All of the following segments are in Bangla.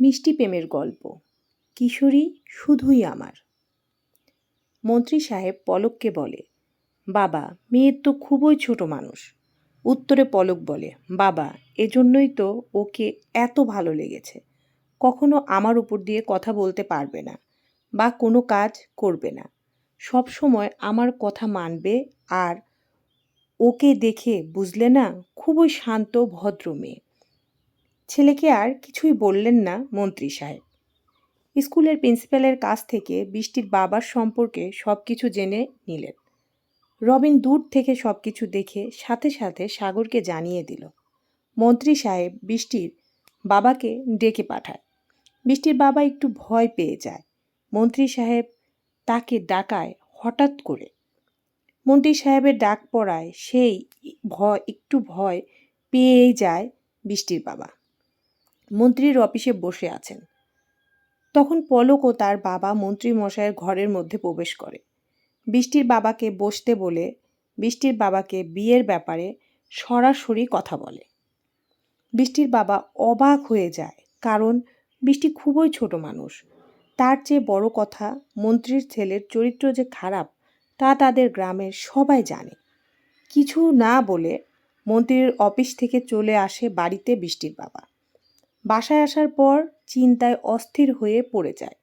মিষ্টি প্রেমের গল্প। কিশোরী শুধুই আমার। মন্ত্রী সাহেব পলককে বলে, বাবা, মেয়ের তো খুবই ছোট মানুষ। উত্তরে পলক বলে, বাবা, এজন্যই তো ওকে এত ভালো লেগেছে। কখনো আমার উপর দিয়ে কথা বলতে পারবে না বা কোনো কাজ করবে না। সব সময় আমার কথা মানবে আর ওকে দেখে বুঝলে না, খুবই শান্ত, ভদ্র মেয়ে। ছেলেকে আর কিছুই বললেন না মন্ত্রী সাহেব। স্কুলের প্রিন্সিপালের কাছ থেকে বৃষ্টির বাবার সম্পর্কে সব কিছু জেনে নিলেন। রবিন দূর থেকে সব কিছু দেখে সাথে সাথে সাগরকে জানিয়ে দিল, মন্ত্রী সাহেব বৃষ্টির বাবাকে ডেকে পাঠায়। বৃষ্টির বাবা একটু ভয় পেয়ে যায়। মন্ত্রী সাহেব তাকে ডাকায় হঠাৎ করে। মন্ত্রী সাহেবের ডাক পড়ায় সেই ভয়, একটু ভয় পেয়েই যায় বৃষ্টির বাবা। মন্ত্রীর অফিসে বসে আছেন। তখন পলক ও তার বাবা মন্ত্রী মশাইয়ের ঘরের মধ্যে প্রবেশ করে। বৃষ্টির বাবাকে বসতে বলে, বৃষ্টির বাবাকে বিয়ের ব্যাপারে সরাসরি কথা বলে। বৃষ্টির বাবা অবাক হয়ে যায়, কারণ বৃষ্টি খুবই ছোট মানুষ। তার চেয়ে বড় কথা, মন্ত্রীর ছেলের চরিত্র যে খারাপ, তা তাদের গ্রামের সবাই জানে। কিছু না বলে মন্ত্রীর অফিস থেকে চলে আসে বাড়িতে বৃষ্টির বাবা। বাসায় আসার পর চিন্তায় অস্থির হয়ে পড়ে যায়।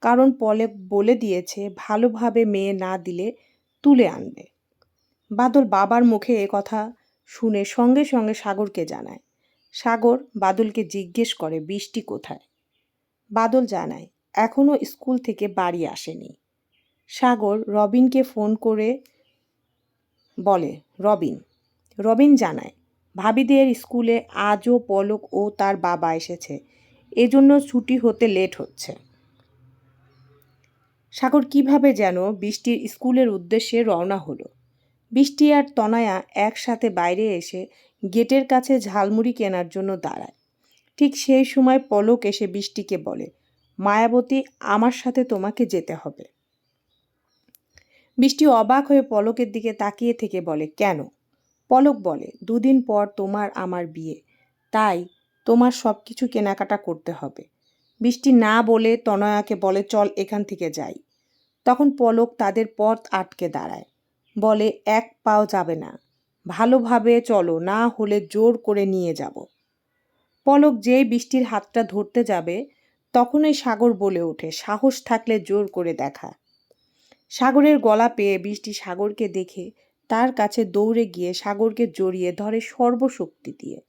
কারণ পলে বলে দিয়েছে, ভালোভাবে মেয়ে না দিলে তুলে আনবে। বাদল বাবার মুখে এ কথা শুনে সঙ্গে সঙ্গে সাগরকে জানায়। সাগর বাদলকে জিজ্ঞেস করে, বৃষ্টি কোথায়? বাদল জানায় এখনও স্কুল থেকে বাড়ি আসেনি। সাগর রবিনকে ফোন করে বলে, রবিন। রবিন জানায় ভাবিদের স্কুলে আজও পলক ও তার বাবা এসেছে। এজন্য ছুটি হতে লেট হচ্ছে। সাগর, কীভাবে যেন বৃষ্টির স্কুলের উদ্দেশ্যে রওনা হলো। বৃষ্টি আর তনায়া একসাথে বাইরে এসে গেটের কাছে ঝালমুড়ি কেনার জন্য দাঁড়ায়। ঠিক সেই সময় পলক এসে বৃষ্টিকে বলে, মায়াবতী, আমার সাথে তোমাকে যেতে হবে। বৃষ্টি অবাক হয়ে পলকের দিকে তাকিয়ে থেকে বলে, কেন? পলক বলে, দুদিন পর তোমার আমার বিয়ে। তাই তোমার সব কিছু কেনাকাটা করতে হবে। বৃষ্টি না বলে তনয়াকে বলে, চল এখান থেকে যাই। তখন পলক তাদের পথ আটকে দাঁড়ায়। বলে, এক পাও যাবে না। ভালোভাবে চলো, না হলে জোর করে নিয়ে যাব। পলক যেই বৃষ্টির হাতটা ধরতে যাবে, তখনই সাগর বলে ওঠে, সাহস থাকলে জোর করে দেখা। সাগরের গলা পেয়ে বৃষ্টি সাগরকে দেখে তার কাছে দৌড়ে গিয়ে সাগরকে জড়িয়ে ধরে সর্বশক্তি দিয়ে।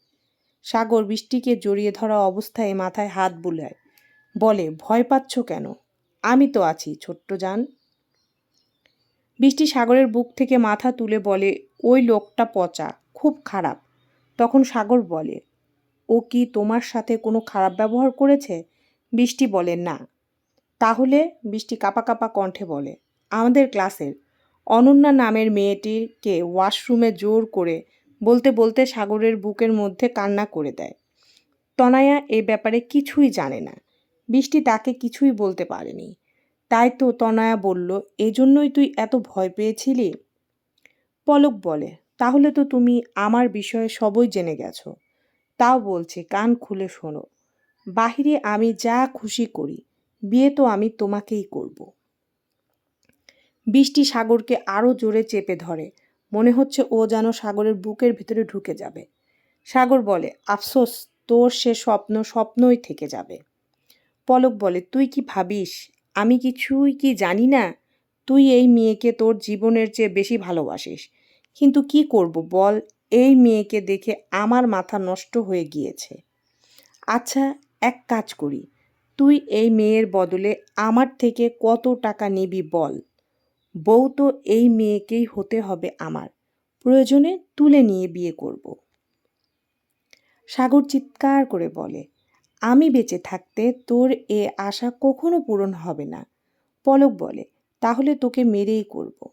সাগর বৃষ্টিকে জড়িয়ে ধরা অবস্থায় মাথায় হাত বুলায়। বলে, ভয় পাচ্ছ কেন? আমি তো আছি, ছোট্ট যান বৃষ্টি সাগরের বুক থেকে মাথা তুলে বলে, ওই লোকটা পচা, খুব খারাপ। তখন সাগর বলে, ও কি তোমার সাথে কোনো খারাপ ব্যবহার করেছে? বৃষ্টি বলে, না। তাহলে বৃষ্টি কাপা কাপা কণ্ঠে বলে, আমাদের ক্লাসের অনন্যা নামের মেয়েটিকে ওয়াশরুমে জোর করে বলতে বলতে সাগরের বুকের মধ্যে কান্না করে দেয়। তনায়া এ ব্যাপারে কিছুই জানে না। বৃষ্টি তাকে কিছুই বলতে পারেনি। তাই তো তনয়া বলল, এজন্যই তুই এত ভয় পেয়েছিলি? পলক বলে, তাহলে তো তুমি আমার বিষয়ে সবই জেনে গেছো। তাও বলছে, কান খুলে শোনো। বাহিরে আমি যা খুশি করি, বিয়ে তো আমি তোমাকেই করব। বৃষ্টি সাগরকে আরও জোরে চেপে ধরে। মনে হচ্ছে ও যেন সাগরের বুকের ভিতরে ঢুকে যাবে। সাগর বলে, আফসোস, তোর সে স্বপ্ন স্বপ্নই থেকে যাবে। পলক বলে, তুই কি ভাবিস? আমি কিছুই কি জানি না? তুই এই মেয়েকে তোর জীবনের চেয়ে বেশি ভালোবাসিস। কিন্তু কি করব বল? এই মেয়েকে দেখে আমার মাথা নষ্ট হয়ে গিয়েছে। আচ্ছা এক কাজ করি। তুই এই মেয়ের বদলে আমার থেকে কত টাকা নিবি বল? বউ তো এই মেয়েকেই হতে হবে আমার, প্রয়োজনে তুলে নিয়ে বিয়ে করব। সাগর চিৎকার করে বলে, আমি বেঁচে থাকতে তোর এ আশা কখনো পূরণ হবে না। পলক বলে, তাহলে তোকে মেরেই করব।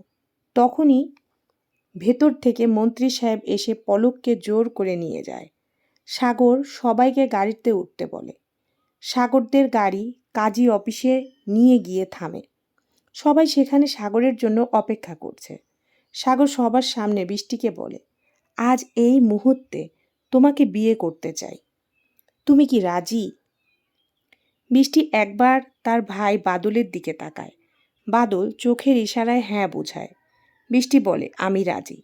তখনই ভেতর থেকে মন্ত্রী সাহেব এসে পলককে জোর করে নিয়ে যায়। সাগর সবাইকে গাড়িতে উঠতে বলে, সাগরদের গাড়ি কাজী অফিসে নিয়ে গিয়ে থামে। সবাই সেখানে সাগরের জন্য অপেক্ষা করছে। সাগর সবার সামনে বৃষ্টিকে বলে, আজ এই মুহূর্তে তোমাকে বিয়ে করতে চাই। তুমি কি রাজি? বৃষ্টি একবার তার ভাই বাদলের দিকে তাকায়। বাদল চোখের ইশারায় হ্যাঁ বোঝায়। বৃষ্টি বলে, আমি রাজি।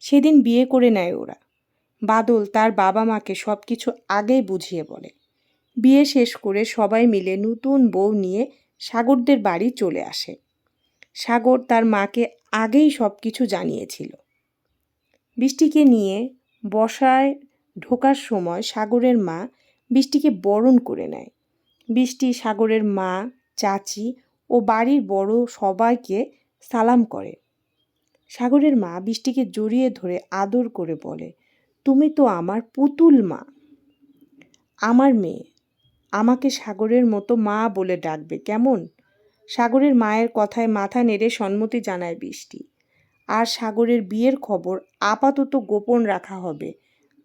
সেদিন বিয়ে করে নেয় ওরা। বাদল তার বাবা মাকে সব কিছু আগেই বুঝিয়ে বলে। বিয়ে শেষ করে সবাই মিলে নতুন বউ নিয়ে সাগরদের বাড়ি চলে আসে। সাগর তার মাকে আগেই সব কিছু জানিয়েছিল। বৃষ্টিকে নিয়ে বসায় ঢোকার সময় সাগরের মা বৃষ্টিকে বরণ করে নেয়। বৃষ্টি সাগরের মা, চাচি ও বাড়ির বড় সবাইকে সালাম করে। সাগরের মা বৃষ্টিকে জড়িয়ে ধরে আদর করে বলে, তুমি তো আমার পুতুল মা। আমার মেয়ে আমাকে সাগরের মতো মা বলে ডাকবে, কেমন? সাগরের মায়ের কথায় মাথা নেড়ে সম্মতি জানায় বৃষ্টি। আর সাগরের বিয়ের খবর আপাতত গোপন রাখা হবে,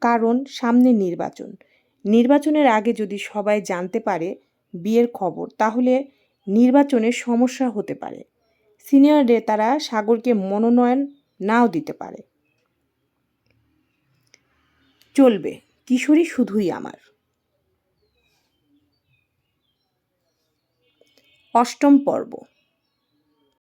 কারণ সামনে নির্বাচন। নির্বাচনের আগে যদি সবাই জানতে পারে বিয়ের খবর, তাহলে নির্বাচনে সমস্যা হতে পারে। সিনিয়র নেতারা সাগরকে মনোনয়ন নাও দিতে পারে। চলবে, কিশোরী শুধুই আমার। অষ্টম পর্ব।